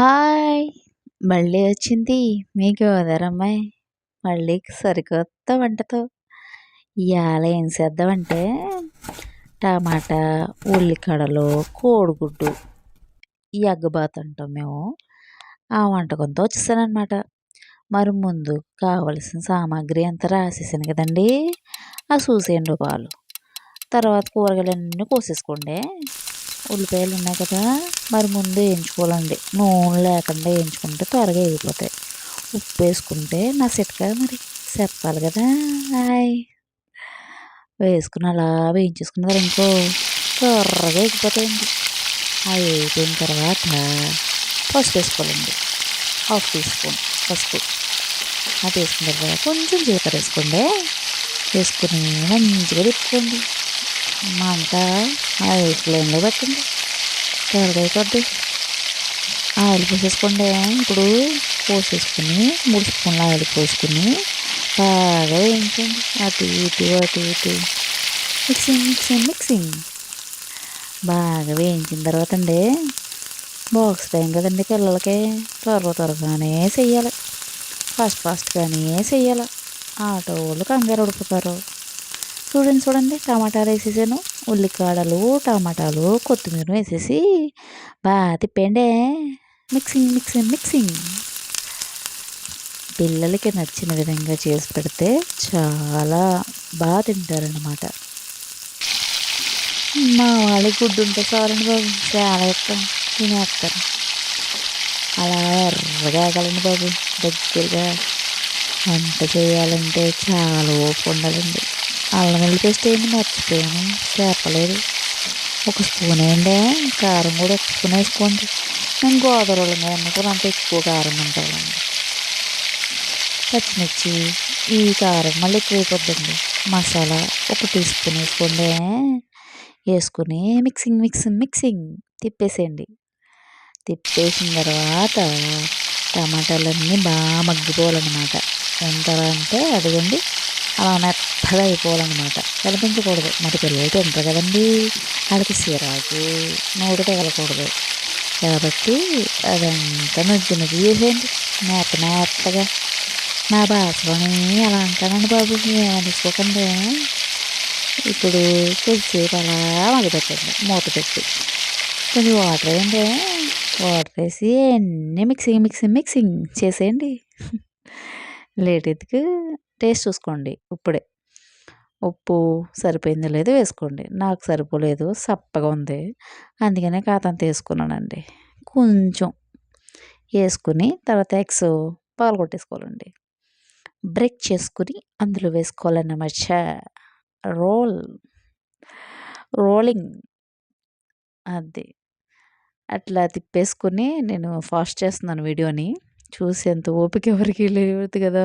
Hi. మళ్ళీ వచ్చింది మీ గోదారమ్మాయి మళ్ళీ సరికొత్త వంటతో. ఇవాళ ఏం చేద్దామంటే టమాటా ఉల్లికడలు కోడిగుడ్డు ఈ అగ్గబాత్ అంటాం మేము. ఆ వంటకంతో వచ్చేసానమాట మరి ముందు కావలసిన సామాగ్రి అంతా రాసేసాను కదండి. ఆ చూసేయండి పాలు తర్వాత కూరగాయలన్నీ కోసేసుకోండి. ఉల్లిపాయలు ఉన్నాయి కదా మరి ముందు వేయించుకోవాలండి. నూనె లేకుండా వేయించుకుంటే త్వరగా వేగిపోతాయి ఉప్పు వేసుకుంటే నా సిట్కా మరి చెప్పాలి కదా. హాయ్. వేసుకుని అలా వేయించేసుకున్నారు ఇంకో త్వరగా వేగిపోతాయండి అవి వేగిపోయిన తర్వాత పసుపు వేసుకోవాలండి. హాఫ్ టీ స్పూన్ పసుపు. అది వేసుకున్న తర్వాత కొంచెం జీలకర్ర వేసుకోండి. వేసుకుని మంచిగా తిప్పుకోండి. మంట ఆయిల్ ఫ్లేమ్లో పెట్టండి. త్వరగా కొద్ది ఆయిల్ పోసేసుకోండి. ఇప్పుడు పోసేసుకుని మూడు స్పూన్ల ఆయిల్ పోసుకుని బాగా వేయించండి. అటు ఇటు అటు ఇటు. Mixing mixing mixing. బాగా వేయించిన తర్వాత అండి బాక్స్ టైం కదండి పిల్లలకి త్వరగా త్వరగానే చెయ్యాలి ఫాస్ట్ ఫాస్ట్గానే చెయ్యాలి ఆటో వాళ్ళు కంగారు ఉడిపోతారు చూడండి చూడండి టమాటాలు వేసేసాను ఉల్లికాడలు టమాటాలు కొత్తిమీర వేసేసి బాగా తిప్పండి మిక్సింగ్ మిక్సింగ్ మిక్సింగ్. పిల్లలకి నచ్చిన విధంగా చేసి పెడితే చాలా బాగా తింటారనమాట మా వాళ్ళకి గుడ్డు ఉంటే చాలండి బాబు చాలా ఇష్టం. తినేస్తారు. అలా ఎర్రగా ఆగాలండి బాబు దగ్గరగా. వంట చేయాలంటే చాలా ఓపు ఉండాలండి. అల్లం వెల్లుల్లి పేస్ట్ వేయండి మర్చిపోయాను. చెప్పలేదు ఒక స్పూన్ వేయండి కారం కూడా ఒక స్పూన్ వేసుకోండి. మేము గోదావరి కూడా అంత ఎక్కువ కారం ఉంటామండి పచ్చిమిర్చి ఈ కారం మళ్ళీ ఎక్కువ అయిపోద్దండి మసాలా ఒక టీ స్పూన్ వేసుకోండి. వేసుకుని మిక్సింగ్ మిక్సింగ్ మిక్సింగ్ తిప్పేసేయండి. తిప్పేసిన తర్వాత టమాటాలన్నీ బాగా మగ్గిపోవాలన్నమాట. ఎంత అంటే అదిగోండి. అలా మెత్తగా అయిపోవాలన్నమాట కనిపించకూడదు. మరి పిల్లలు తింటారు కదండి. వాళ్ళకి సిరాకు నోటు తగలకూడదు. కాబట్టి అదంతా నుజ్జు నుజ్జు చేసేయండి. మెత్త మెత్తగా నా భాషలోని అలా అంటానండి బాబు. ఏమనుకోకండి ఇప్పుడు కొద్దిసేపు అలా మగపెట్టండి మూత పెట్టి. కొంచెం వాటర్ వేయండి. వాటర్ వేసి అన్నీ మిక్సింగ్ మిక్సింగ్ మిక్సింగ్ చేసేయండి. లేట్ ఎత్తుకు టేస్ట్ చూసుకోండి ఇప్పుడే. ఉప్పు సరిపోయిందో లేదో వేసుకోండి. నాకు సరిపోలేదు సప్పగా ఉంది. అందుకనే కాతంత వేసుకున్నానండి కొంచెం వేసుకుని తర్వాత ఎగ్స్ కొట్టేసుకోవాలండి. బ్రేక్ చేసుకుని అందులో వేసుకోవాలన్నమాట రోల్ రోలింగ్. అది. అట్లా తిప్పేసుకుని నేను ఫాస్ట్ చేస్తున్నాను వీడియోని. చూసి ఎంత ఓపిక ఎవరికి లేదు కదా.